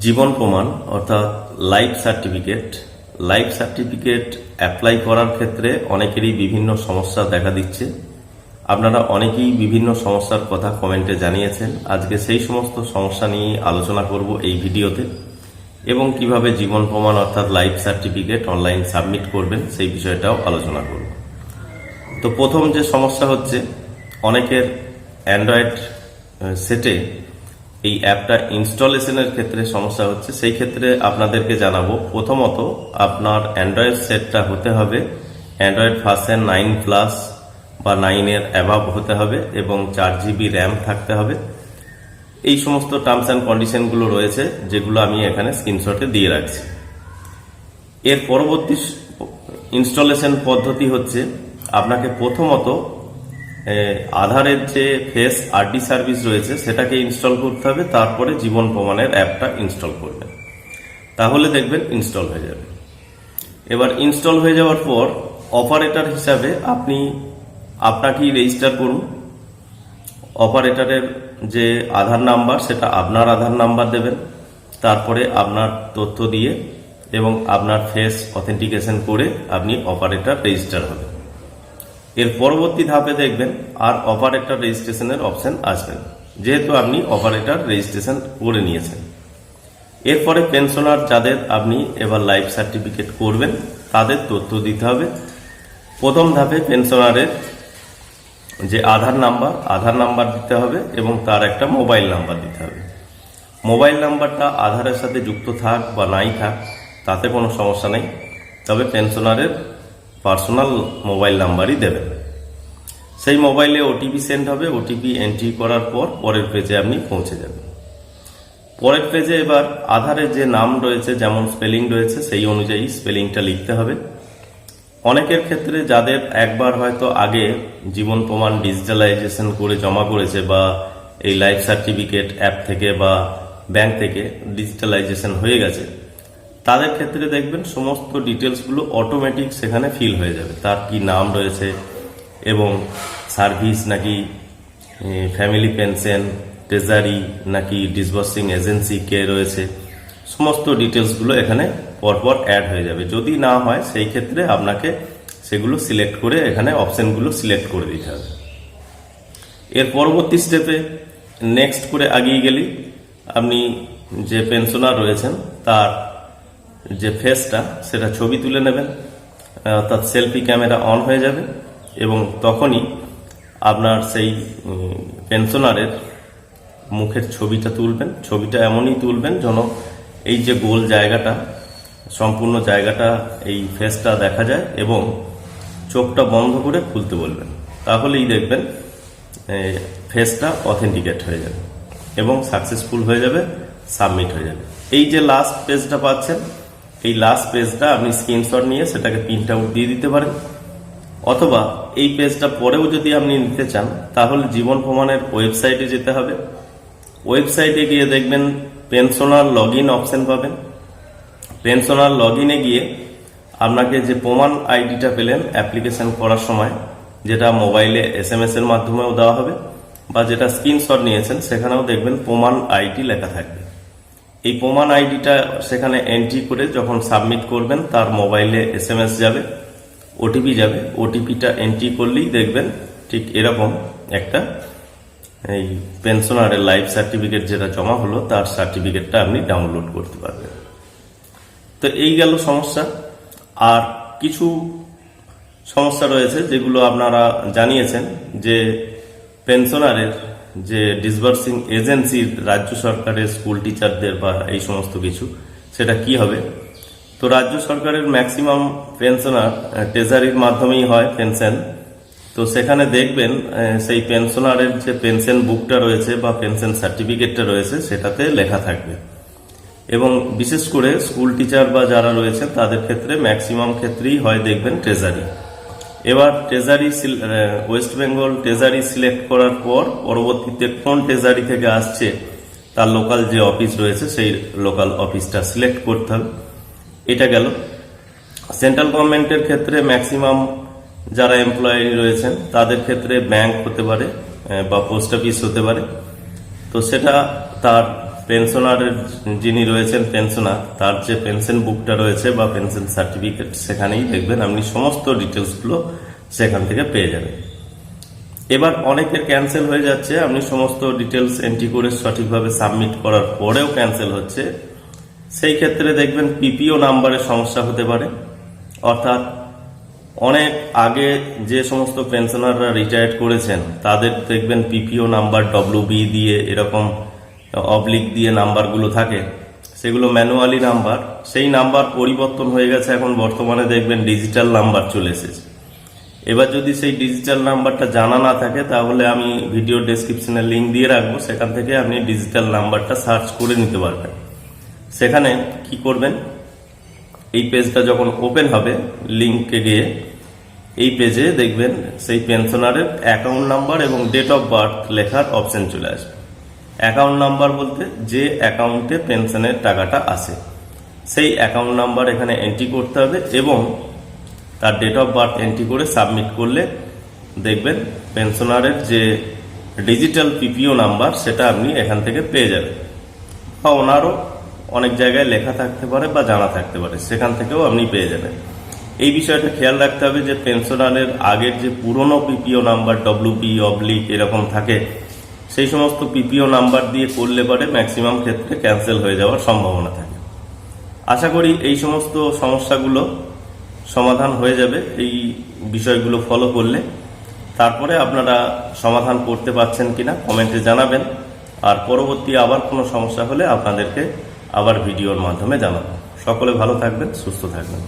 জীবন প্রমাণ, অর্থাৎ life certificate life certificate apply করার ক্ষেত্রে অনেকেরই বিভিন্ন সমস্যা দেখা দিচ্ছে। আপনারা অনেকেই বিভিন্ন সমস্যার কথা কমেন্টে জানিয়েছেন। আজকে সেই সমস্ত সমস্যা নিয়ে আলোচনা করব এই ভিডিওতে। এবং কীভাবে জীবন প্রমাণ, অর্থাৎ লাইফ সার্টিফিকেট অনলাইন সাবমিট করবেন, সেই বিষয়টাও আলোচনা করব। তো প্রথম যে সমস্যা হচ্ছে, অনেকের অ্যান্ড্রয়েড সেটে এই অ্যাপটা ইনস্টলেশনের ক্ষেত্রে সমস্যা হচ্ছে। সেই ক্ষেত্রে আপনাদেরকে জানাব, প্রথমত আপনার অ্যান্ড্রয়েড সেটটা হতে হবে। অ্যান্ড্রয়েড ভার্সন নাইন প্লাস বা নাইনের অ্যাভাব হতে হবে এবং চার জিবি র্যাম থাকতে হবে। এই সমস্ত টার্মস অ্যান্ড কন্ডিশনগুলো রয়েছে, যেগুলো আমি এখানে স্ক্রিনশটে দিয়ে রাখছি। এর পরবর্তী ইনস্টলেশন পদ্ধতি হচ্ছে, আপনাকে প্রথমত আধারের যে ফেস আরডি সার্ভিস রয়েছে, সেটাকে ইনস্টল করতে হবে, তারপরে জীবন প্রমাণের অ্যাপটা ইনস্টল করবেন। তাহলে দেখবেন ইনস্টল হয়ে যাবে। এবার ইনস্টল হয়ে যাওয়ার পর অপারেটর হিসাবে আপনি, আপনাকেই রেজিস্টার করুন। অপারেটরের যে আধার নাম্বার, সেটা আপনার আধার নাম্বার দেবেন। তারপরে আপনার তথ্য দিয়ে এবং আপনার ফেস অথেন্টিকেশন করে আপনি অপারেটর রেজিস্টার হবেন। এর পরবর্তী ধাপে দেখবেন আর অপারেটর রেজিস্ট্রেশনের অপশন আসবে। যেহেতু আপনি অপারেটর রেজিস্ট্রেশন করে নিয়েছেন। এরপরে পেনশনার যাদের আপনি এবার লাইফ সার্টিফিকেট করবেন, তাদের তথ্য দিতে হবে। প্রথম ধাপে পেনশনারের যে আধার নাম্বার আধার নাম্বার দিতে হবে এবং তার একটা মোবাইল নাম্বার দিতে হবে। মোবাইল নাম্বারটা আধারের সাথে যুক্ত থাক বা নাই থাক, তাতে কোনো সমস্যা নেই। তবে পেনশনারের পার্সোনাল মোবাইল নাম্বারই দেবেন সেই মোবাইলে ওটিপি সেন্ড হবে ওটিপি এন্ট্রি করার পর পরের পেজে আপনি পৌঁছে যাবেন। পরের পেজে এবার আধারে যে নাম রয়েছে, যেমন স্পেলিং রয়েছে, সেই অনুযায়ী স্পেলিংটা লিখতে হবে। অনেকের ক্ষেত্রে যাদের একবার হয়তো আগে জীবন প্রমাণ ডিজিটালাইজেশন করে জমা করেছে বা এই লাইফ সার্টিফিকেট অ্যাপ থেকে বা ব্যাংক থেকে ডিজিটালাইজেশন হয়ে গেছে তাদের ক্ষেত্রে দেখবেন সমস্ত ডিটেলসগুলো অটোমেটিক সেখানে ফিল হয়ে যাবে। তার কি নাম রয়েছে এবং সার্ভিস নাকি ফ্যামিলি পেনশন ট্রেজারি নাকি ডিসবার্সিং এজেন্সি কে রয়েছে, সমস্ত ডিটেলসগুলো এখানে পরপর অ্যাড হয়ে যাবে। যদি না হয়, সেই ক্ষেত্রে আপনাকে সেগুলো সিলেক্ট করে এখানে অপশনগুলো সিলেক্ট করে দিতে হবে। এর পরবর্তী স্টেপে নেক্সট করে আগিয়ে গেলেই আপনি যে পেনশনার রয়েছেন, তার যে ফেসটা সেটা ছবি তুলে নেবেন অর্থাৎ সেলফি ক্যামেরা অন হয়ে যাবে এবং তখনই আপনার সেই পেনশনারের মুখের ছবিটা তুলবেন। ছবিটা এমনই তুলবেন যেন এই যে গোল জায়গাটা, সম্পূর্ণ জায়গাটা এই ফেসটা দেখা যায় এবং চোখটা বন্ধ করে খুলতে বলবেন। তাহলেই দেখবেন ফেসটা অথেন্টিকেট হয়ে যাবে এবং সাকসেসফুল হয়ে যাবে সাবমিট হয়ে যাবে। এই যে লাস্ট পেজটা পাচ্ছেন এই লাস্ট পেজটা আপনি স্ক্রিনশট নিয়ে সেটাকে প্রিন্ট আউট দিয়ে দিতে পারেন। অথবা এই পেজটা পরেও যদি আপনি নিতে চান, তাহলে জীবন প্রমাণের ওয়েবসাইটে যেতে হবে। ওয়েবসাইটে গিয়ে দেখবেন পেনশনার লগ ইন অপশন পাবেন। পেনশনার লগ ইনে গিয়ে আপনাকে যে প্রমাণ আইডিটা পেলেন অ্যাপ্লিকেশন করার সময়, যেটা মোবাইলে এস এম এর মাধ্যমেও দেওয়া হবে, বা যেটা স্ক্রিনশট নিয়েছেন, সেখানেও দেখবেন প্রমাণ আইডি লেখা থাকবে। এই প্রমাণ আইডিটা সেখানে এন্ট্রি করে যখন সাবমিট করবেন, তার মোবাইলে এস যাবে ওটিপি যাবে। ওটিপিটা এন্ট্রি করলেই দেখবেন ঠিক এরকম একটা এই পেনশনারের লাইফ সার্টিফিকেট যেটা জমা হলো, তার সার্টিফিকেটটা আপনি ডাউনলোড করতে পারবেন। তো এই গেল সমস্যা। আর কিছু সমস্যা রয়েছে যেগুলো আপনারা জানিয়েছেন যে পেনশনারের যে ডিসবার্সিং এজেন্সির রাজ্য সরকারের স্কুল টিচারদের বা এই সমস্ত কিছু, সেটা কি হবে? তো রাজ্য সরকারের ম্যাক্সিমাম পেনশনার ট্রেজারির মাধ্যমেই হয় পেনশন তো সেখানে দেখবেন সেই পেনশনারের যে পেনশন বুকটা রয়েছে বা পেনশন সার্টিফিকেটটা রয়েছে, সেটাতে লেখা থাকবে। এবং বিশেষ করে স্কুল টিচার বা যারা রয়েছে, তাদের ক্ষেত্রে ম্যাক্সিমাম ক্ষেত্রেই হয় দেখবেন ট্রেজারি এবার treasury West Bengal treasury select করার পর পরবর্তীতে কোন ট্রেজারি থেকে আসছে তার লোকাল যে অফিস রয়েছে সেই লোকাল অফিসটা সিলেক্ট করতে হবে। এটা গেল। সেন্ট্রাল গভর্নমেন্টের ক্ষেত্রে ম্যাক্সিমাম যারা এমপ্লয়ি রয়েছেন তাদের ক্ষেত্রে ব্যাংক হতে পারে বা পোস্ট অফিস হতে পারে। তো সেটা তার পেনশনারের যিনি রয়েছেন পেনশনার, তার যে পেনশন বুকটা রয়েছে বা পেনশন সার্টিফিকেট, সেখানেই দেখবেন আপনি সমস্ত ডিটেলসগুলো সেখান থেকে পেয়ে যাবেন। এবার অনেকের ক্যান্সেল হয়ে যাচ্ছে, আপনি সমস্ত ডিটেলস এন্ট্রি করে সঠিকভাবে সাবমিট করার পরেও ক্যান্সেল হচ্ছে। সেই ক্ষেত্রে দেখবেন পিপিও নাম্বারের সমস্যা হতে পারে। অর্থাৎ অনেক আগে যে সমস্ত পেনশনাররা রিটায়ার্ড করেছেন, তাদের দেখবেন পিপিও নাম্বার ডব্লিউ বি দিয়ে এরকম অবলিক দিয়ে নাম্বারগুলো থাকে, সেগুলো ম্যানুয়ালি নাম্বার সেই নাম্বার পরিবর্তন হয়ে গেছে এখন বর্তমানে দেখবেন ডিজিটাল নাম্বার চলে এসেছে। এবার যদি সেই ডিজিটাল নাম্বারটা জানা না থাকে, তাহলে আমি ভিডিও ডেসক্রিপশনে লিঙ্ক দিয়ে রাখব, সেখান থেকে আপনি ডিজিটাল নাম্বারটা সার্চ করে নিতে পারবেন। সেখানে কি করবেন? এই পেজটা যখন ওপেন হবে লিঙ্কে গিয়ে এই পেজে দেখবেন সেই পেনশনারের অ্যাকাউন্ট নাম্বার এবং ডেট অফ বার্থ লেখার অপশন চলে আসবে। অ্যাকাউন্ট নাম্বার বলতে যে অ্যাকাউন্টে পেনশনের টাকাটা আসে। সেই অ্যাকাউন্ট নাম্বার এখানে এন্ট্রি করতে হবে এবং তার ডেট অফ বার্থ এন্ট্রি করে সাবমিট করলে দেখবেন পেনশনারের যে ডিজিটাল পিপিও নাম্বার সেটা আপনি এখান থেকে পেয়ে যাবেন। বা ওনারও অনেক জায়গায় লেখা থাকতে পারে বা জানা থাকতে পারে, সেখান থেকেও আপনি পেয়ে যাবেন। এই বিষয়টা খেয়াল রাখতে হবে যে পেনশনারের আগের যে পুরনো পিপিও নাম্বার ডব্লিউপি অবলিক এরকম থাকে সেই সমস্ত পিপিও নাম্বার দিয়ে করলে পরে ম্যাক্সিমাম ক্ষেত্রে ক্যান্সেল হয়ে যাওয়ার সম্ভাবনা থাকে। আশা করি এই সমস্ত সমস্যাগুলো সমাধান হয়ে যাবে, এই বিষয়গুলো ফলো করলে। তারপরে আপনারা সমাধান করতে পারছেন কিনা কমেন্টে জানাবেন। আর পরবর্তী আবার কোনো সমস্যা হলে আপনাদেরকে আবার ভিডিওর মাধ্যমে জানাব। সকলে ভালো থাকবেন, সুস্থ থাকবেন।